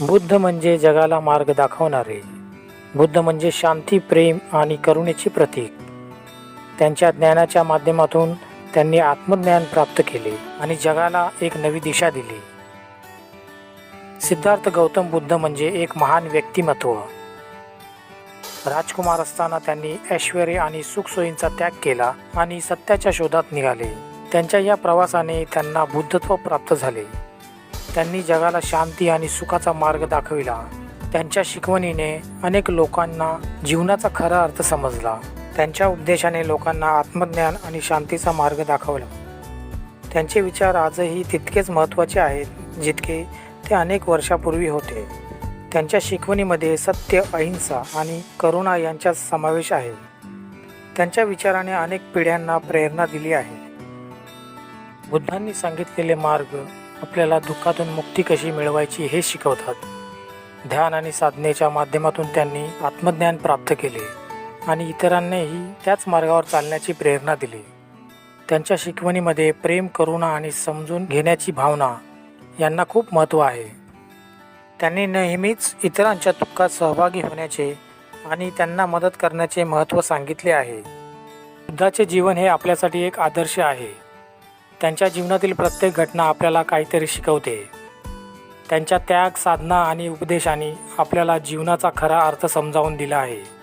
बुद्ध म्हणजे जगाला मार्ग दाखवणारे. बुद्ध म्हणजे शांती प्रेम आणि करुणेचे प्रतीक. त्यांच्या ज्ञानाच्या माध्यमातून त्यांनी आत्मज्ञान प्राप्त केले आणि जगाला एक नवी दिशा दिली. सिद्धार्थ गौतम बुद्ध म्हणजे एक महान व्यक्तिमत्व. राजकुमार असताना त्यांनी ऐश्वर आणि सुखसोयींचा त्याग केला आणि सत्याच्या शोधात निघाले. त्यांच्या या प्रवासाने त्यांना बुद्धत्व प्राप्त झाले. त्यांनी जगाला शांती आणि सुखाचा मार्ग दाखविला. त्यांच्या शिकवणीने अनेक लोकांना जीवनाचा खरा अर्थ समजला. त्यांच्या उपदेशाने लोकांना आत्मज्ञान आणि शांतीचा मार्ग दाखवला. त्यांचे विचार आजही तितकेच महत्त्वाचे आहेत जितके ते अनेक वर्षापूर्वी होते. त्यांच्या शिकवणीमध्ये सत्य अहिंसा आणि करुणा यांचा समावेश आहे. त्यांच्या विचाराने अनेक पिढ्यांना प्रेरणा दिली आहे. बुद्धांनी सांगितलेले मार्ग आपल्याला दुःखातून मुक्ती कशी मिळवायची हे शिकवतात. ध्यान आणि साधनेच्या माध्यमातून त्यांनी आत्मज्ञान प्राप्त केले आणि इतरांनाही त्याच मार्गावर चालण्याची प्रेरणा दिली. त्यांच्या शिकवणीमध्ये प्रेम करुणा आणि समजून घेण्याची भावना यांना खूप महत्त्व आहे. त्यांनी नेहमीच इतरांच्या दुःखात सहभागी होण्याचे आणि त्यांना मदत करण्याचे महत्त्व सांगितले आहे. बुद्धाचे जीवन हे आपल्यासाठी एक आदर्श आहे. त्यांच्या जीवनातील प्रत्येक घटना आपल्याला काहीतरी शिकवते. त्यांच्या त्याग साधना आणि उपदेशाने आपल्याला जीवनाचा खरा अर्थ समजावून दिला आहे.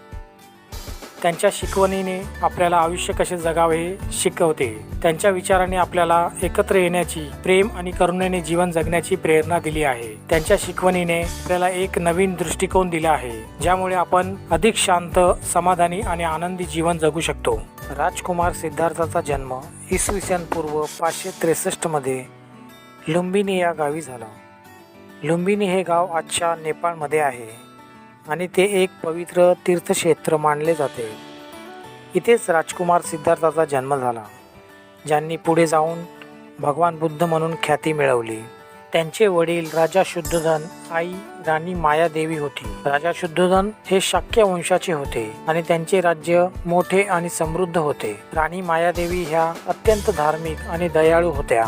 त्यांच्या शिकवणीने आपल्याला आयुष्य कसे जगावे हे शिकवते. त्यांच्या विचाराने आपल्याला एकत्र येण्याची प्रेम आणि करुणेने जीवन जगण्याची प्रेरणा दिली आहे. त्यांच्या शिकवणीने आपल्याला एक नवीन दृष्टिकोन दिला आहे ज्यामुळे आपण अधिक शांत समाधानी आणि आनंदी जीवन जगू शकतो. राजकुमार सिद्धार्थाचा जन्म इसवी सन पूर्व पाचशे त्रेसष्टमध्ये लुंबिनी या गावी झाला. लुंबिनी हे गाव आजच्या नेपाळमध्ये आहे आणि ते एक पवित्र तीर्थक्षेत्र मानले जाते. इथेच राजकुमार सिद्धार्थाचा जन्म झाला ज्यांनी पुढे जाऊन भगवान बुद्ध म्हणून ख्याती मिळवली. त्यांचे वडील राजा शुद्धोधन आई राणी मायादेवी होती. राजा शुद्धोधन हे शाक्य वंशाचे होते आणि त्यांचे राज्य मोठे आणि समृद्ध होते. राणी मायादेवी ह्या अत्यंत धार्मिक आणि दयाळू होत्या.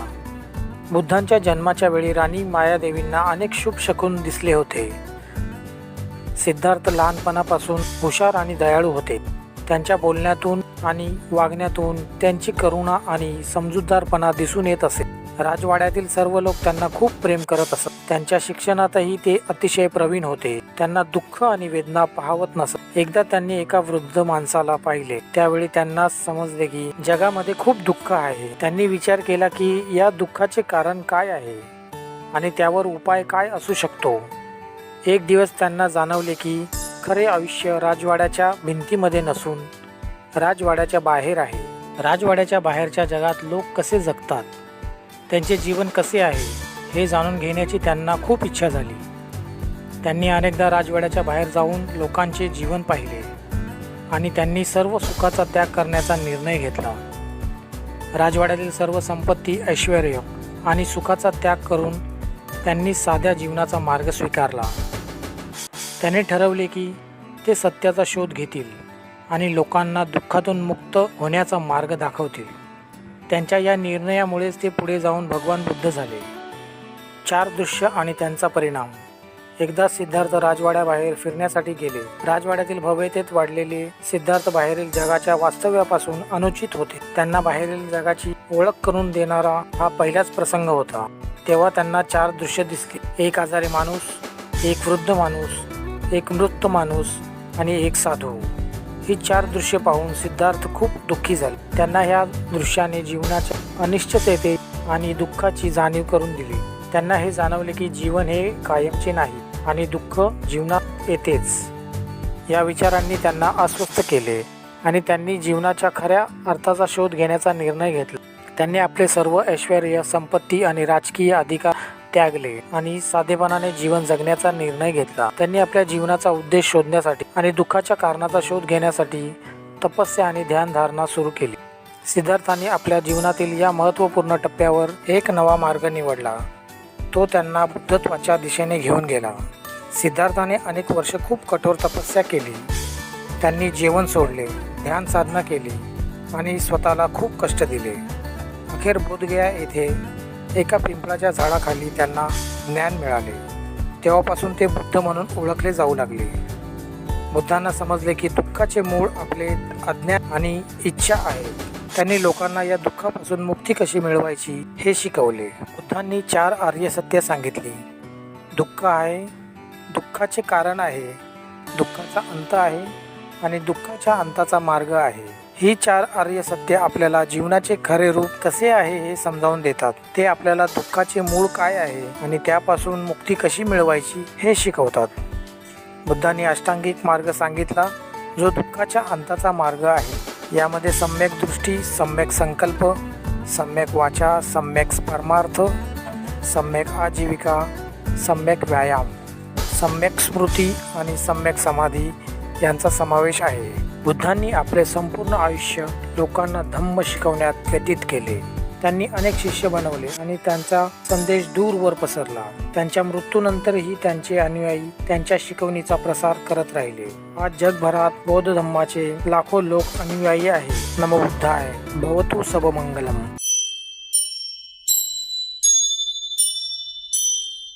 बुद्धांच्या जन्माच्या वेळी राणी मायादेवींना अनेक शुभ शकून दिसले होते. सिद्धार्थ लहानपणापासून हुशार आणि दयाळू होते. त्यांच्या बोलण्यातून आणि वागण्यातून त्यांची करुणा आणि समजूतदारपणा दिसून येत असे. राजवाड्यातील सर्व लोक त्यांना खूप प्रेम करत असत. त्यांच्या शिक्षणातही ते अतिशय प्रवीण होते. त्यांना दुःख आणि वेदना पाहवत नसत. एकदा त्यांनी एका वृद्ध माणसाला पाहिले. त्यावेळी त्यांना समजले की जगामध्ये खूप दुःख आहे. त्यांनी विचार केला की या दुःखाचे कारण काय आहे? आणि त्यावर उपाय काय असू शकतो? एक दिवस त्यांना जाणवले की खरे आयुष्य राजवाड्याच्या भिंतीमध्ये नसून राजवाड्याच्या बाहेर आहे. राजवाड्याच्या बाहेरच्या जगात लोक कसे जगतात? त्यांचे जीवन कसे आहे हे जाणून घेण्याची त्यांना खूप इच्छा झाली. त्यांनी अनेकदा राजवाड्याच्या बाहेर जाऊन लोकांचे जीवन पाहिले आणि त्यांनी सर्व सुखाचा त्याग करण्याचा निर्णय घेतला. राजवाड्यातील सर्व संपत्ती ऐश्वर आणि सुखाचा त्याग करून त्यांनी साध्या जीवनाचा मार्ग स्वीकारला. त्याने ठरवले की ते सत्याचा शोध घेतील आणि लोकांना दुःखातून मुक्त होण्याचा मार्ग दाखवतील. त्यांच्या या निर्णयामुळेच ते पुढे जाऊन भगवान बुद्ध झाले. चार दृश्य आणि त्यांचा परिणाम. एकदा सिद्धार्थ राजवाड्याबाहेर फिरण्यासाठी गेले. राजवाड्यातील भव्यतेत वाढलेले सिद्धार्थ बाहेरील जगाच्या वास्तव्यापासून अनुचित होते. त्यांना बाहेरील जगाची ओळख करून देणारा हा पहिलाच प्रसंग होता. तेव्हा त्यांना चार दृश्य दिसली. एक आजारी माणूस एक वृद्ध माणूस एक मृत माणूस आणि एक साधू. ही चार दृश्य पाहून सिद्धार्थ खूप दुःखी झाले. त्यांना ह्या दृश्याने जीवनाच्या अनिश्चितते आणि दुःखाची जाणीव करून दिली. त्यांना हे जाणवले की जीवन हे कायमचे नाही आणि दुःख जीवनात येतेच. या विचारांनी त्यांना अस्वस्थ केले आणि त्यांनी जीवनाच्या खऱ्या अर्थाचा शोध घेण्याचा निर्णय घेतला. त्यांनी आपले सर्व ऐश्वर संपत्ती आणि राजकीय अधिकार त्यागले आणि साधेपणाने जीवन जगण्याचा निर्णय घेतला. त्यांनी आपल्या जीवनाचा उद्देश शोधण्यासाठी आणि दुःखाच्या कारणाचा शोध घेण्यासाठी तपस्या आणि ध्यानधारणा सुरू केली. सिद्धार्थाने आपल्या जीवनातील या महत्त्वपूर्ण टप्प्यावर एक नवा मार्ग निवडला. तो त्यांना बुद्धत्वाच्या दिशेने घेऊन गेला. सिद्धार्थाने अनेक वर्ष खूप कठोर तपस्या केली. त्यांनी जेवण सोडले ध्यान साधना केली आणि स्वतःला खूप कष्ट दिले. अखेर बोधगया येथे एका पिंपळाच्या झाडाखाली त्यांना ज्ञान मिळाले. तेव्हापासून ते बुद्ध म्हणून ओळखले जाऊ लागले. बुद्धांना समजले की दुःखाचे मूळ आपले अज्ञान आणि इच्छा आहे. त्यांनी लोकांना या दुःखापासून मुक्ती कशी मिळवायची हे शिकवले. बुद्धांनी चार आर्य सत्य सांगितली. दुःख आहे दुःखाचे कारण आहे. दुःखाचा अंत आहे आणि दुःखाच्या अंताचा मार्ग आहे. ही चार आर्य सत्य आपल्याला जीवनाचे खरे रूप कसे आहे हे समजावून देतात. ते आपल्याला दुःखाचे मूळ काय आहे आणि त्यापासून मुक्ती कशी मिळवायची हे शिकवतात. बुद्धांनी अष्टांगिक मार्ग सांगितला जो दुःखाच्या अंताचा मार्ग आहे. यामध्ये सम्यक दृष्टी सम्यक संकल्प सम्यक वाचा सम्यक परमार्थ सम्यक आजीविका सम्यक व्यायाम सम्यक स्मृती आणि सम्यक समाधी यांचा समावेश आहे. बुद्धांनी आपले संपूर्ण आयुष्य लोकांना धम्म शिकवण्यात व्यतीत केले. त्यांनी अनेक शिष्य बनवले आणि त्यांचा संदेश दूरवर पसरला. त्यांच्या मृत्यूनंतरही त्यांचे अनुयायी त्यांच्या शिकवणीचा प्रसार करत राहिले. आज जगभरात बौद्ध धम्माचे लाखो लोक अनुयायी आहेत. नमो बुद्धाय. भवतु सबमंगलम